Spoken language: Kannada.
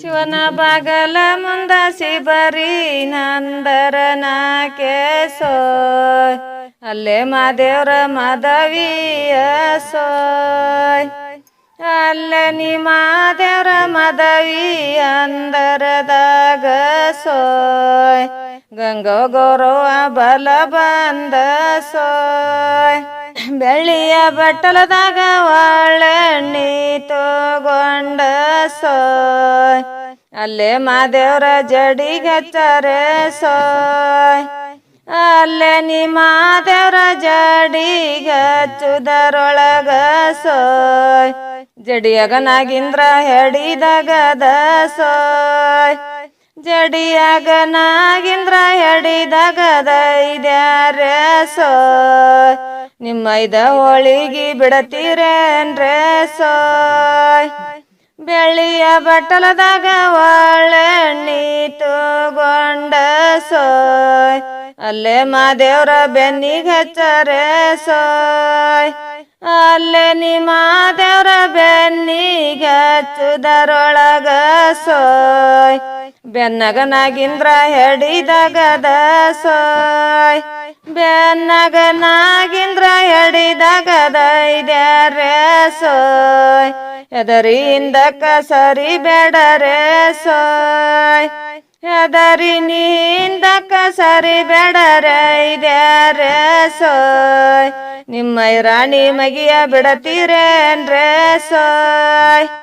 ಶಿವನ ಬಾಗಲ ಮುಂದ ಶಿಬರಿ ನಂದರನ ಸೋಯ್. ಅಲ್ಲೇ ಮಾದೇವ್ರ ಮದವಿಯ ಸೋಯ್. ಅಲ್ಲೇ ನೀ ಮಾದೇವ್ರ ಮದವಿ ಅಂದರದಾಗ ಸೋಯ್. ಗಂಗೋ ಗೌರವ ಬಲ ಬಂದ ಸೋಯ್. ಬೆಳ್ಳಿಯ ಬಟ್ಟಲದಾಗ ಒಳ್ಳೆಣ್ಣಿ ತಗೊಂಡ ಸೋಯ್. ಅಲ್ಲೇ ಮಾದೇವ್ರ ಜಡಿ ಹಚ್ಚಾರೆ ಸೋಯ್. ಅಲ್ಲೇ ನೀ ಮಾದೇವ್ರ ಜಡಿಗಚ್ಚುದರೊಳಗ ಸೋಯ್. ಜಡಿಯಾಗ ನಾಗಿಂದ್ರ ಹೆಡಿದಗದ ಸೋಯ್. ಜಡಿಯಾಗ ನಾಗಿಂದ್ರ ಹೆಡಿದಗದ ಇದ್ಯಾರ ಸೋಯ್. ನಿಮ್ಮ ಇದ ಹೋಳಿಗೆ ಬಿಡತೀರೇನ್ರೆ ಸೋಯ್. ಬೆಳ್ಳಿಯ ಬಟ್ಟಲದಾಗ ಒಳ್ಳೆಣ್ಣಿ ತಗೊಂಡ ಸೋಯ್. ಅಲ್ಲೇ ಮಾದೇವ್ರ ಬೆನ್ನಿಗೆ ಹಚ್ಚರೆ ಸೋಯ್. ಅಲ್ಲೇ ನಿಮ್ಮ ಮಾದೇವ್ರ ಬೆನ್ನಿಗೆ ಹಚ್ಚುದರೊಳಗ ಸೋಯ್. ಬೆನ್ನಗನಾಗಿಂದ್ರ ಹೆಡಿದಾಗದ ಸೋಯ್. ಬೆನ್ನಗ ನಾಗಿಂದ್ರ ಸೋಯ್. ಎದರಿಂದ ಸರಿ ಬೇಡರೆ ಸೋಯ್. ಎದರಿ ನಿಂದ ಸರಿ ಬೇಡರೆ ಇದ್ಯಾರೆ ಸೋಯ್. ನಿಮ್ಮ ರಾಣಿ ಮಗಿಯ ಬಿಡತೀರೇನ್ರೆ ಸೋಯ್.